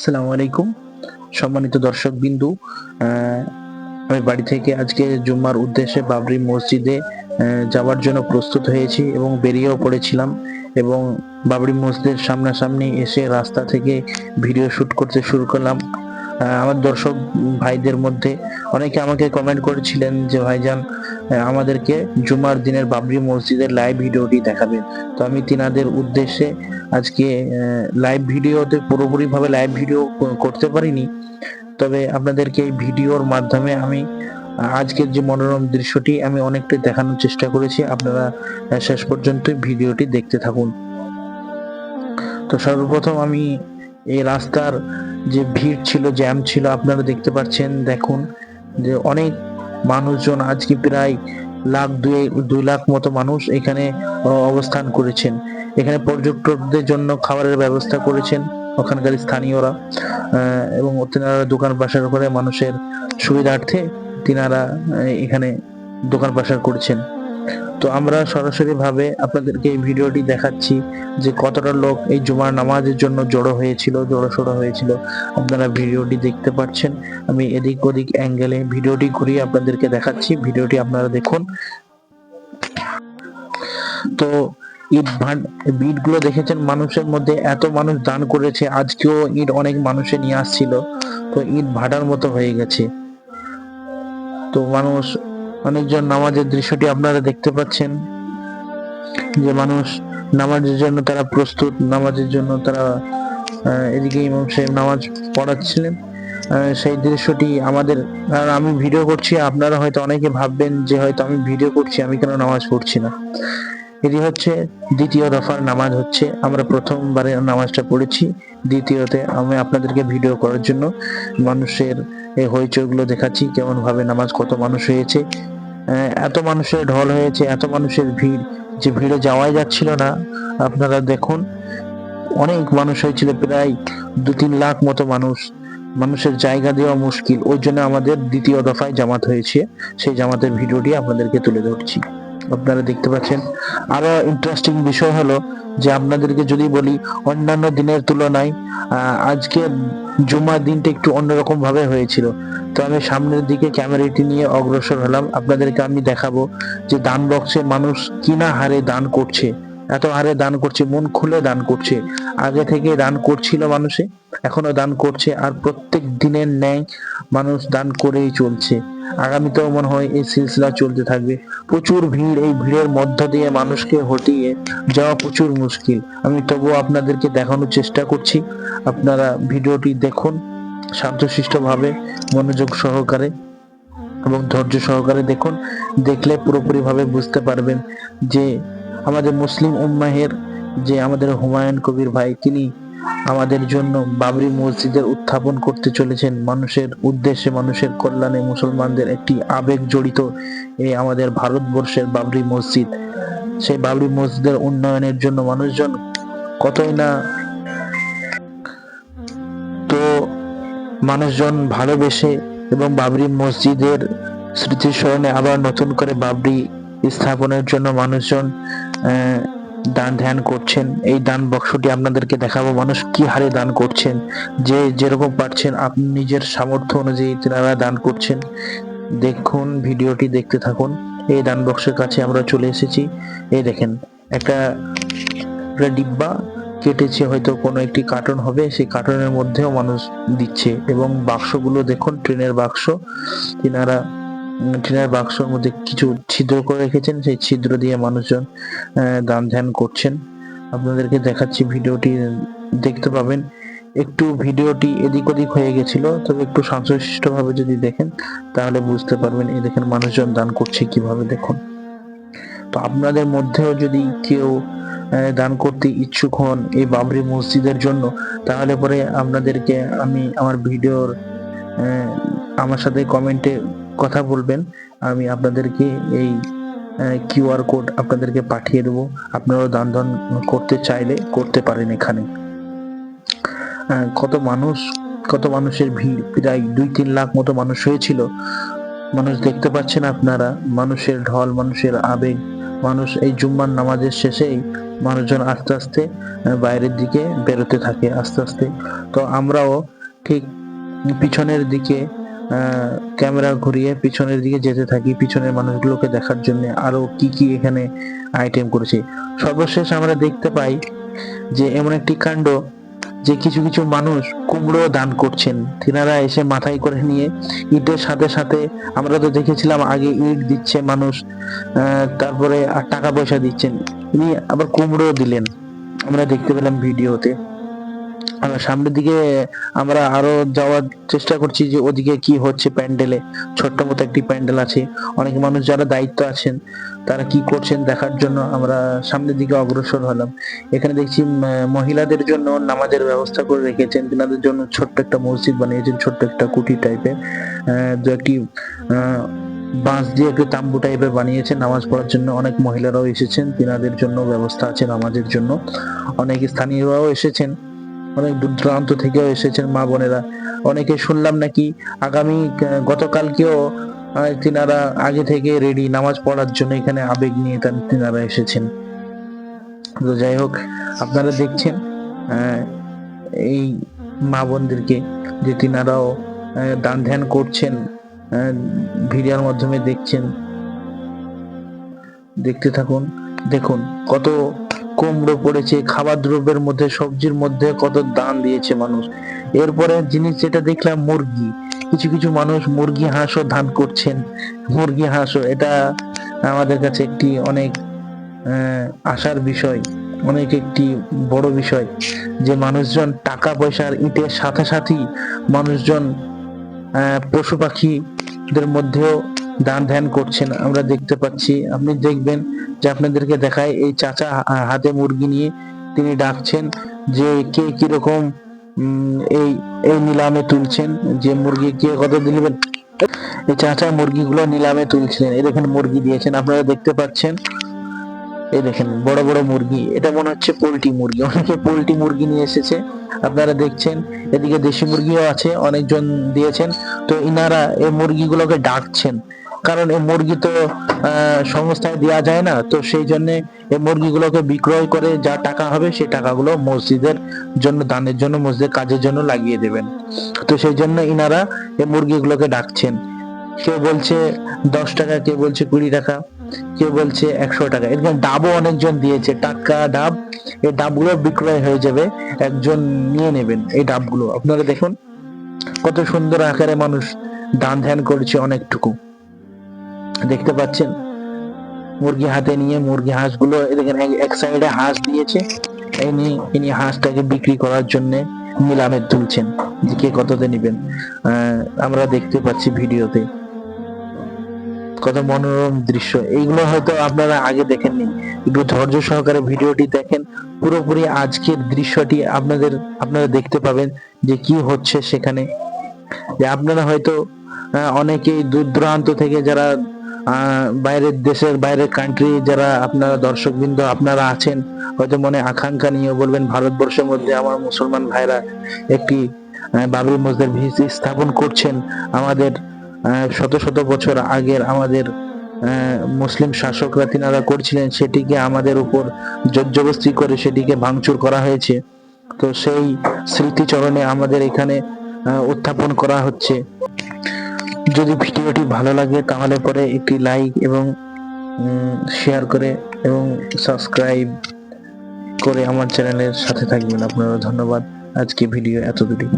আসসালামু আলাইকুম। সম্মানিত দর্শক বিন্দু আমি বাড়ি থেকে আজকে জুম্মার উদ্দেশ্যে বাবরি মসজিদে যাওয়ার জন্য প্রস্তুত হয়েছি এবং বেরিয়েও পড়েছিলাম এবং বাবরি মসজিদের সামনাসামনি এসে রাস্তা থেকে ভিডিও শ্যুট করতে শুরু করলাম। আমার দর্শক ভাইদের মধ্যে অনেকে আমাকে কমেন্ট করেছিলেন যে, ভাইজান আমাদেরকে জুমার দিনের বাবরি মসজিদের লাইভ ভিডিওটি দেখাবেন। তো আমি তিনাদের উদ্দেশ্যে আজকে লাইভ ভিডিওতে পুরোপুরিভাবে লাইভ ভিডিও করতে পারিনি। তবে আপনাদেরকে এই ভিডিওর মাধ্যমে আমি আজকের যে মনোরম দৃশ্যটি আমি অনেকটাই দেখানোর চেষ্টা করেছি। আপনারা শেষ পর্যন্ত ভিডিওটি দেখতে থাকুন। তো সর্বপ্রথম আমি এই রাস্তার যে ভিড় ছিল, জ্যাম ছিল, আপনারা দেখতে পাচ্ছেন, দেখুন, যে অনেক মানুষজন আজকে প্রায় লাখ দুই দুই লাখ মতো মানুষ এখানে অবস্থান করেছেন। এখানে পর্যটকদের জন্য খাবারের ব্যবস্থা করেছেন ওখানকার স্থানীয়রা এবং তেনারা দোকান পাশার করে মানুষের সুবিধার্থে তিনারা এখানে দোকান পাশার করছেন। তো আমরা সরাসরি ভাবে আপনাদেরকে এই ভিডিওটি দেখাচ্ছি যে কতটা লোক এই জুমার নামাজের জন্য জড়ো হয়েছিল জড়ো সড়ো হয়েছিল। আপনারা ভিডিওটি দেখতে পাচ্ছেন। আমি এদিক ওদিক অ্যাঙ্গেলে ভিডিওটি ঘুরিয়ে আপনাদেরকে দেখাচ্ছি। ভিডিওটি আপনারা দেখুন। তো ইট ইটগুলো দেখেছেন মানুষের মধ্যে এত মানুষ দান করেছে, আজকেও ইট অনেক মানুষে নিয়ে আসছিল। তো ইট ভাটার মতো হয়ে গেছে। তো মানুষ অনেকজন নামাজের দৃশ্যটি আপনারা দেখতে পাচ্ছেন। যে মানুষ নামাজের জন্য তারা প্রস্তুত, নামাজের জন্য তারা এদিকে ইমাম সাহেব নামাজ পড়াচ্ছিলেন। সেই দৃশ্যটি আমাদের, আর আমি ভিডিও করছি, আপনারা হয়তো অনেকে ভাববেন যে হয়তো আমি ভিডিও করছি, আমি কেন নামাজ পড়ছি না? এটি হচ্ছে দ্বিতীয় দফার নামাজ হচ্ছে, আমরা প্রথমবারে নামাজটা পড়েছি। দ্বিতীয়তে আমি আপনাদেরকে ভিডিও করার জন্য মানুষের এই হইচইগুলো দেখাচ্ছি কেমন ভাবে নামাজ কত মানুষ হয়েছে। এত মানুষের ঢল হয়েছে, এত মানুষের ভিড়, যে ভিড়ে যাওয়াই যাচ্ছিল না। আপনারা দেখুন, অনেক মানুষ হয়েছিল, প্রায় দু তিন লাখ মতো মানুষ। মানুষের জায়গা দেওয়া মুশকিল। ওই জন্য আমাদের দ্বিতীয় দফায় জামাত হয়েছে। সেই জামাতের ভিডিওটি আপনাদেরকে তুলে ধরছি। আপনারা দেখতে পাচ্ছেন। আরও ইন্টারেস্টিং বিষয় হলো যে আপনাদেরকে যদি বলি, অন্যান্য দিনের তুলনায় আজকে জুমার দিনটা একটু অন্যরকম ভাবে হয়েছিল। তো আমি সামনের দিকে ক্যামেরাটি নিয়ে অগ্রসর হলাম। আপনাদেরকে আমি দেখাবো যে দান বক্সে মানুষ কিনা হারে দান করছে। এত হারে দান করছে, মন খুলে দান করছে। আগে থেকে দান করছিল মানুষে, এখনও দান করছে আর প্রত্যেক দিনের ন্যায় মানুষ দান করেই চলছে। আগামীতেও মনে হয় এই সিলসিলা চলতে থাকবে। প্রচুর ভিড় এই ভিড়ের মধ্য দিয়ে মানুষকে হটিয়ে যাওয়া প্রচুর মুশকিল। আমি তবুও আপনাদেরকে দেখানোর চেষ্টা করছি। আপনারা ভিডিওটি দেখুন শান্তশিষ্ট ভাবে মনোযোগ সহকারে এবং ধৈর্য সহকারে দেখুন। দেখলে পুরোপুরি ভাবে বুঝতে পারবেন যে আমাদের মুসলিম উম্মাহের যে আমাদের হুমায়ুন কবির ভাই, তিনি আমাদের জন্য বাবরি মসজিদের উত্থাপন করতে চলেছেন। মানুষের উদ্দেশ্যে, মানুষের কল্যাণে মুসলমানদের একটি আবেগ জড়িত এই আমাদের ভারতবর্ষের বাবরি মসজিদ। সেই বাবরি মসজিদের উন্নয়নের জন্য মানুষজন কতই না তো মানুষজন ভালোবেসে এবং বাবরি মসজিদের স্মৃতিস্মরণে আবার নতুন করে বাবরি স্থাপনের জন্য মানুষজন দান ধ্যান করছেন। এই দান বক্সটি আপনাদেরকে দেখাবো। মানুষ কি হারে দান করছেন? যে যেরকম পারছেন আপনি নিজের সামর্থ্য অনুযায়ী তেনারা দান করছেন। দেখুন, ভিডিওটি দেখতে থাকুন। এই দান বক্সের কাছে আমরা চলে এসেছি। এই দেখেন একটা ডিব্বা কেটেছে, হয়তো কোনো একটি কার্টন হবে। সেই কার্টনের মধ্যেও মানুষ দিচ্ছে। এবং বাক্সগুলো দেখুন, ট্রেনের বাক্স। তিনারা উম, বাক্সর মধ্যে কিছু ছিদ্র করে রেখেছেন। সেই ছিদ্র দিয়ে মানুষজন দান ধ্যান করছেন। আপনাদেরকে দেখাচ্ছি ভিডিওটি দেখতে পাবেন। একটু ভিডিওটি এদিক ওদিক হয়ে গেছিল তবে একটু সংশ্লিষ্ট ভাবে যদি দেখেন তাহলে বুঝতে পারবেন এই দেখেন মানুষজন দান করছে কীভাবে দেখুন। তো আপনাদের মধ্যেও যদি কেউ দান করতে ইচ্ছুক হন এই বাবরি মসজিদের জন্য তাহলে পরে আপনাদেরকে আমি আমার ভিডিওর আমার সাথে কমেন্টে কথা বলবেন, আমি আপনাদেরকে এই কিউআর কোড আপনাদেরকে পাঠিয়ে দেবো। আপনারাও দান দান করতে চাইলে করতে পারেন এখানে। কত মানুষ, কত মানুষের ভিড়, প্রায় দুই তিন লাখ মতো মানুষ হয়েছিল। মানুষ দেখতে পাচ্ছেন আপনারা, মানুষের ঢল, মানুষের আবেগ, মানুষ এই জুম্মার নামাজের শেষেই মানুষজন আস্তে আস্তে বাইরের দিকে বেরোতে থাকে আস্তে আস্তে। তো আমরাও ঠিক পিছনের দিকে ক্যামেরা ঘুরিয়ে পিছনের দিকে যেতে থাকি, পিছনের মানুষগুলোকে দেখার জন্য আরও কি কি এখানে আইটেম করেছে। সর্বশেষ আমরা দেখতে পাই যে এমন একটি কাণ্ড যে কিছু কিছু মানুষ কুমড়ো দান করছেন। তিনারা এসে মাথায় করে নিয়ে ইটের সাথে সাথে, আমরা তো দেখেছিলাম আগে ইট দিচ্ছে মানুষ তারপরে আর টাকা পয়সা দিচ্ছেন। ইনি আবার কুমড়ো দিলেন। আমরা দেখতে পেলাম ভিডিওতে। সামনের দিকে আমরা আরও যাওয়ার চেষ্টা করছি যে ওদিকে কি হচ্ছে প্যান্ডেলে, ছোট্ট মতো একটি প্যান্ডেল আছে। অনেক মানুষ যারা দায়িত্ব আছেন, তারা কি করছেন দেখার জন্য আমরা সামনের দিকে অগ্রসর হলাম। এখানে দেখছি মহিলাদের জন্য নামাজের ব্যবস্থা করে রেখেছেন। তিনাদের জন্য ছোট্ট একটা মসজিদ বানিয়েছেন, ছোট্ট একটা কুটি টাইপের। দু একটি বাঁশ দিয়ে একটু তাম্বু টাইপের বানিয়েছেন। নামাজ পড়ার জন্য অনেক মহিলারাও এসেছেন। তিনাদের জন্য ব্যবস্থা আছে নামাজের জন্য। অনেক স্থানীয়রাও এসেছেন। অনেক দূর দূরান্ত থেকেও এসেছেন মা বোনেরা। অনেকে শুনলাম নাকি আগামী গতকালকেও তিনারা আগে থেকে রেডি নামাজ পড়ার জন্য এখানে আবেগ নিয়ে তান- তিনারা এসেছেন। তো যাই হোক, আপনারা দেখছেন এই মা বোনদেরকে যে তিনারাও দান ধ্যান করছেন ভিডিওর মাধ্যমে দেখছেন। দেখতে থাকুন, দেখুন কত কুমড়ো পড়েছে, খাবার দ্রব্যের মধ্যে, সবজির মধ্যে কত দান দিয়েছে মানুষ। এরপরে জিনিস যেটা দেখলাম মুরগি। কিছু কিছু মানুষ মুরগি হাঁসও দান করছেন। মুরগি হাঁসও, এটা আমাদের কাছে একটি অনেক আশার বিষয়, অনেক একটি বড় বিষয় যে মানুষজন টাকা পয়সার ইটের সাথে সাথেই মানুষজন পশু পাখিদের মধ্যেও দান ধ্যান করছেন, আমরা দেখতে পাচ্ছি, আপনি দেখবেন যে আপনাদেরকে দেখায় এই চাচা হাতে মুরগি নিয়ে তিনি ডাকছেন যে কে কীরকম এই এই নিলামে তুলছেন, যে মুরগি কে কত দিলেন এই চাচা মুরগিগুলো নিলামে তুলছিলেন, এই দেখেন মুরগি দিয়েছেন, আপনারা দেখতে পাচ্ছেন, এই দেখেন বড় বড় মুরগি, এটা মনে হচ্ছে পোল্ট্রি মুরগি, অনেকে পোল্ট্রি মুরগি নিয়ে এসেছে, আপনারা দেখছেন, এদিকে দেশি মুরগিও আছে, অনেকজন দিয়েছেন, তো ইনারা এই মুরগিগুলোকে ডাকছেন কারণ এই মুরগি তো সংস্থায় দেওয়া যায় না। তো সেই জন্য এই মুরগিগুলোকে বিক্রয় করে যা টাকা হবে, সেই টাকাগুলো মসজিদের জন্য, দানের জন্য, মসজিদের কাজের জন্য লাগিয়ে দেবেন। তো সেই জন্য ইনারা এই মুরগিগুলোকে ডাকছেন। কেউ বলছে দশ টাকা, কেউ বলছে কুড়ি টাকা, কেউ বলছে একশো টাকা। এরকম ডাবও অনেকজন দিয়েছে টাকা ডাব। এই ডাবগুলো বিক্রয় হয়ে যাবে, একজন নিয়ে নেবেন এই ডাবগুলো। আপনারা দেখুন, কত সুন্দর আকারে মানুষ দান ধ্যান করছে অনেকটুকু। দেখতে পাচ্ছেন? মুরগি হাতে নিয়ে মুরগি হাঁসগুলো দেখেন এক- সাইডে হাঁস দিয়েছে। ইনি ইনি হাঁসটাকে বিক্রি করার জন্য নিলামে তুলছেন। যে কে কততে নেবেন? আমরা দেখতে পাচ্ছি ভিডিওতে। কত মনোরম দৃশ্য। এইগুলো হয়তো আপনারা আগে দেখেননি। একটু ধৈর্য সহকারে ভিডিওটি দেখেন। পুরোপুরি আজকের দৃশ্যটি আপনাদের, আপনারা দেখতে পাবেন যে কি হচ্ছে সেখানে। যে আপনারা হয়তো অনেকেই দূর দূরান্ত থেকে যারা বাইরের দেশের বাইরের কান্ট্রি যারা আপনারা দর্শকবৃন্দ, আপনারা আছেন, হয়তো মনে আকাঙ্ক্ষা নিয়ে বলবেন, ভারতবর্ষের মধ্যে আমার মুসলমান ভাইরা একটি বাবরি মসজিদের ভিত্তি স্থাপন করছেন। আমাদের শত শত বছর আগের আমাদের মুসলিম শাসকরা তিনারা করছিলেন, সেটিকে আমাদের উপর জোরজবস্তি করে সেটিকে ভাঙচুর করা হয়েছে। তো সেই স্মৃতিচরণে আমাদের এখানে উত্থাপন করা হচ্ছে। যদি ভিডিওটি ভালো লাগে, তাহলে পরে একটি লাইক এবং শেয়ার করে এবং সাবস্ক্রাইব করে আমার চ্যানেলের সাথে থাকবেন। আপনারা ধন্যবাদ। আজকে ভিডিও এতদূরই